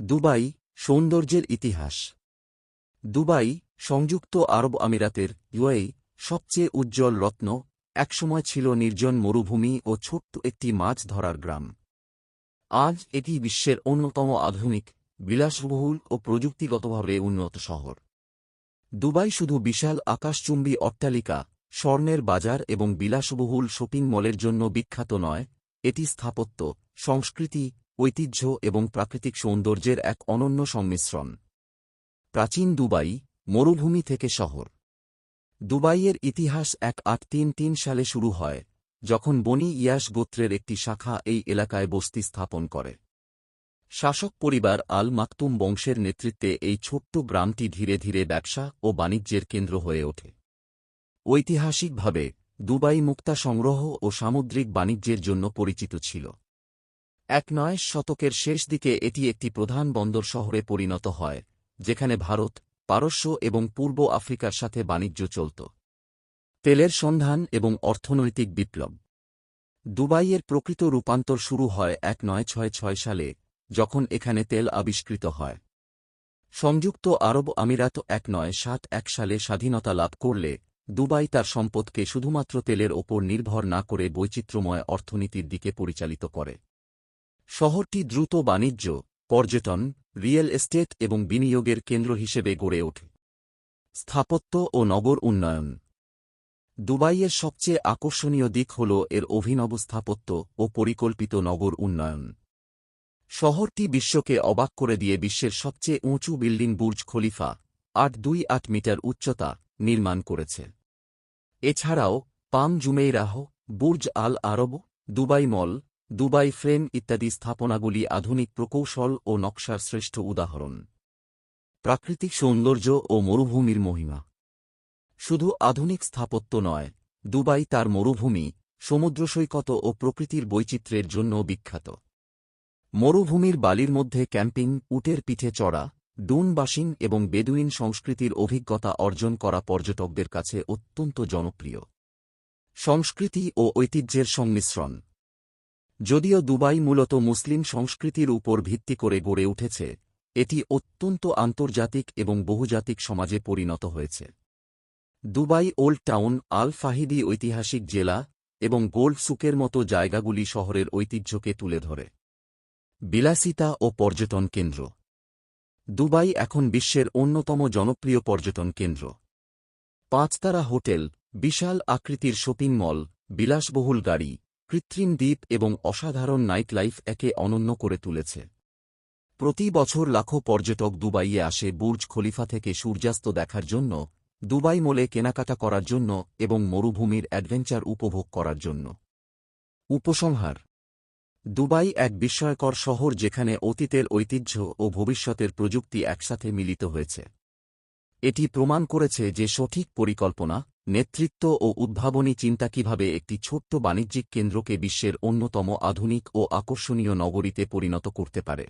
Dubai, সৌন্দর্যের ইতিহাস। Dubai, সংযুক্ত আরব আমিরাতের ইউএই সবচেয়ে উজ্জ্বল রত্ন, একসময় ছিল নির্জন মরুভূমি ও ছোট্ট একটি মাছ ধরার গ্রাম। আজ এটি বিশ্বের অন্যতম আধুনিক, বিলাসবহুল ও প্রযুক্তিগতভাবে উন্নত শহর। দুবাই শুধু বিশাল আকাশচুম্বী অট্টালিকা, স্বর্ণের বাজার এবং বিলাসবহুল শপিং মলের জন্য বিখ্যাত নয়, এটি স্থাপত্য, সংস্কৃতি ঐতিহ্য এবং প্রাকৃতিক সৌন্দর্যের এক অনন্য সংমিশ্রণ। প্রাচীন দুবাই, মরুভূমি থেকে শহর। দুবাইয়ের ইতিহাস এক আট তিন তিন সালে শুরু হয়, যখন বনি ইয়াস গোত্রের একটি শাখা এই এলাকায় বস্তি স্থাপন করে। শাসক পরিবার আল মাকতুম বংশের নেতৃত্বে এই ছোট্ট গ্রামটি ধীরে ধীরে ব্যবসা ও বাণিজ্যের কেন্দ্র হয়ে ওঠে। ঐতিহাসিকভাবে, দুবাই মুক্তা সংগ্রহ ও সামুদ্রিক বাণিজ্যের জন্য পরিচিত ছিল। এক নয় শতকের শেষ দিকে এটি একটি প্রধান বন্দর শহরে পরিণত হয়, যেখানে ভারত, পারস্য এবং পূর্ব আফ্রিকার সাথে বাণিজ্য চলত। তেলের সন্ধান এবং অর্থনৈতিক বিপ্লব। দুবাইয়ের প্রকৃত রূপান্তর শুরু হয় এক নয় ছয় ছয় সালে, যখন এখানে তেল আবিষ্কৃত হয়। সংযুক্ত আরব আমিরাত এক নয় সাত এক সালে স্বাধীনতা লাভ করলে, দুবাই তার সম্পদকে শুধুমাত্র তেলের ওপর নির্ভর না করে বৈচিত্র্যময় অর্থনীতির দিকে পরিচালিত করে। শহরটি দ্রুত বাণিজ্য, পর্যটন, রিয়েল এস্টেট এবং বিনিয়োগের কেন্দ্র হিসেবে গড়ে ওঠে। স্থাপত্য ও নগর উন্নয়ন। দুবাইয়ের সবচেয়ে আকর্ষণীয় দিক হল এর অভিনব স্থাপত্য ও পরিকল্পিত নগর উন্নয়ন। শহরটি বিশ্বকে অবাক করে দিয়ে বিশ্বের সবচেয়ে উঁচু বিল্ডিং বুর্জ খলিফা, আট দুই আট মিটার উচ্চতা, নির্মাণ করেছে। এছাড়াও Palm Jumeirah, Burj Al Arab, Dubai Mall Dubai Frame ইত্যাদি স্থাপনাগুলি আধুনিক প্রকৌশল ও নকশার শ্রেষ্ঠ উদাহরণ। প্রাকৃতিক সৌন্দর্য ও মরুভূমির মহিমা। শুধু আধুনিক স্থাপত্য নয়, দুবাই তার মরুভূমি, সমুদ্র সৈকত ও প্রকৃতির বৈচিত্র্যের জন্য বিখ্যাত। মরুভূমির বালির মধ্যে ক্যাম্পিং, উটের পিঠে চড়া ডুনবাসিং এবং বেদুইন সংস্কৃতির অভিজ্ঞতা অর্জন করা পর্যটকদের কাছে অত্যন্ত জনপ্রিয়। সংস্কৃতি ও ঐতিহ্যের সংমিশ্রণ। যদিও দুবাই মূলত মুসলিম সংস্কৃতির উপর ভিত্তি করে গড়ে উঠেছে, এটি অত্যন্ত আন্তর্জাতিক এবং বহুজাতিক সমাজে পরিণত হয়েছে। Dubai Old Town, Al Fahidi ঐতিহাসিক জেলা এবং গোল্ড সুকের মতো জায়গাগুলি শহরের ঐতিহ্যকে তুলে ধরে। বিলাসিতা ও পর্যটন কেন্দ্র। দুবাই এখন বিশ্বের অন্যতম জনপ্রিয় পর্যটন কেন্দ্র। পাঁচতারা হোটেল, বিশাল আকৃতির শপিং মল, বিলাসবহুল গাড়ি কৃত্রিম দ্বীপ এবং অসাধারণ নাইট লাইফ একে অনন্য করে তুলেছে। প্রতি বছর লাখো পর্যটক দুবাইয়ে আসে বুর্জ খলিফা থেকে সূর্যাস্ত দেখার জন্য, দুবাই মোলে কেনাকাটা করার জন্য এবং মরুভূমির অ্যাডভেঞ্চার উপভোগ করার জন্য। উপসংহার। দুবাই এক বিস্ময়কর শহর যেখানে অতীতের ঐতিহ্য ও ভবিষ্যতের প্রযুক্তি একসাথে মিলিত হয়েছে। এটি প্রমাণ করেছে যে সঠিক পরিকল্পনা নেতৃত্ব ও উদ্ভাবনী চিন্তা কীভাবে একটি ছোট্ট বাণিজ্যিক কেন্দ্রকে বিশ্বের অন্যতম আধুনিক ও আকর্ষণীয় নগরীতে পরিণত করতে পারে?